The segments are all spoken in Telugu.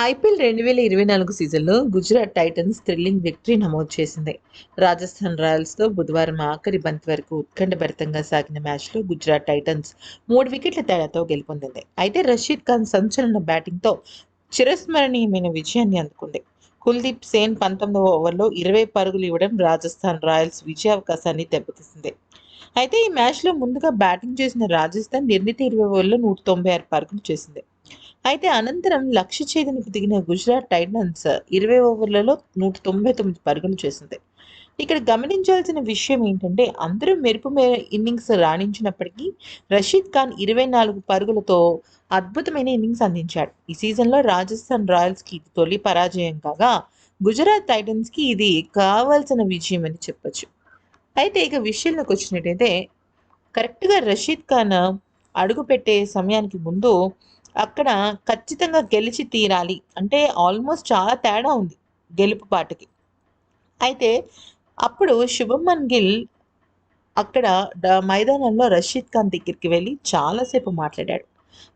ఐపీఎల్ రెండు వేల ఇరవై నాలుగు సీజన్లో గుజరాత్ టైటన్స్ థ్రిల్లింగ్ విక్టరీ నమోదు చేసింది. రాజస్థాన్ రాయల్స్తో బుధవారం ఆఖరి బంతి వరకు ఉత్కంఠభరితంగా సాగిన మ్యాచ్లో గుజరాత్ టైటన్స్ మూడు వికెట్ల తేడాతో గెలుపొందింది. అయితే రషీద్ ఖాన్ సంచలన బ్యాటింగ్తో చిరస్మరణీయమైన విజయాన్ని అందుకుంది. కుల్దీప్ సేన్ పంతొమ్మిదవ ఓవర్లో ఇరవై పరుగులు ఇవ్వడం రాజస్థాన్ రాయల్స్ విజయావకాశాన్ని దెబ్బతీసింది. అయితే ఈ మ్యాచ్లో ముందుగా బ్యాటింగ్ చేసిన రాజస్థాన్ నిర్ణీత ఇరవై ఓవర్లో నూట తొంభై ఆరు పరుగులు చేసింది. అయితే అనంతరం లక్ష్య ఛేదనకు దిగిన గుజరాత్ టైటన్స్ ఇరవై ఓవర్లలో నూట తొంభై తొమ్మిది పరుగులు చేసింది. ఇక్కడ గమనించాల్సిన విషయం ఏంటంటే అందరూ మెరుపు మే ఇన్నింగ్స్ రాణించినప్పటికీ రషీద్ ఖాన్ ఇరవై నాలుగు పరుగులతో అద్భుతమైన ఇన్నింగ్స్ అందించాడు. ఈ సీజన్లో రాజస్థాన్ రాయల్స్కి ఇది తొలి పరాజయం కాగా గుజరాత్ టైటన్స్కి ఇది కావాల్సిన విజయం అని చెప్పొచ్చు. అయితే ఇక విషయంలోకి వచ్చినట్టయితే కరెక్ట్గా రషీద్ ఖాన్ అడుగుపెట్టే సమయానికి ముందు అక్కడ ఖచ్చితంగా గెలిచి తీరాలి. అంటే ఆల్మోస్ట్ చాలా తేడా ఉంది గెలుపు పాటకి. అయితే అప్పుడు శుభమన్ గిల్ అక్కడ మైదానంలో రషీద్ ఖాన్ దగ్గరికి వెళ్ళి చాలాసేపు మాట్లాడాడు.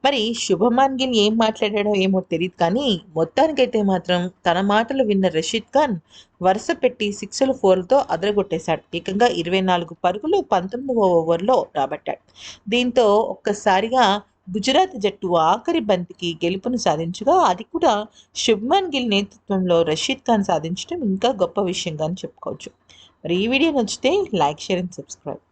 మరి శుభమాన్ గిల్ ఏం మాట్లాడాడో ఏమో తెలియదు కానీ మొత్తానికైతే మాత్రం తన మాటలు విన్న రషీద్ ఖాన్ వరుస పెట్టి సిక్స్లు ఫోర్లతో అదరగొట్టేశాడు. ఏకంగా ఇరవై నాలుగు పరుగులు పంతొమ్మిదవ ఓవర్లో రాబట్టాడు. దీంతో ఒక్కసారిగా గుజరాత్ జట్టు ఆఖరి బంతికి గెలుపును సాధించగా అది కూడా శుభ్మన్ గిల్ నేతృత్వంలో రషీద్ ఖాన్ సాధించడం ఇంకా గొప్ప విషయంగా అని చెప్పుకోవచ్చు. మరి ఈ వీడియో నచ్చితే లైక్ షేర్ అండ్ సబ్స్క్రైబ్.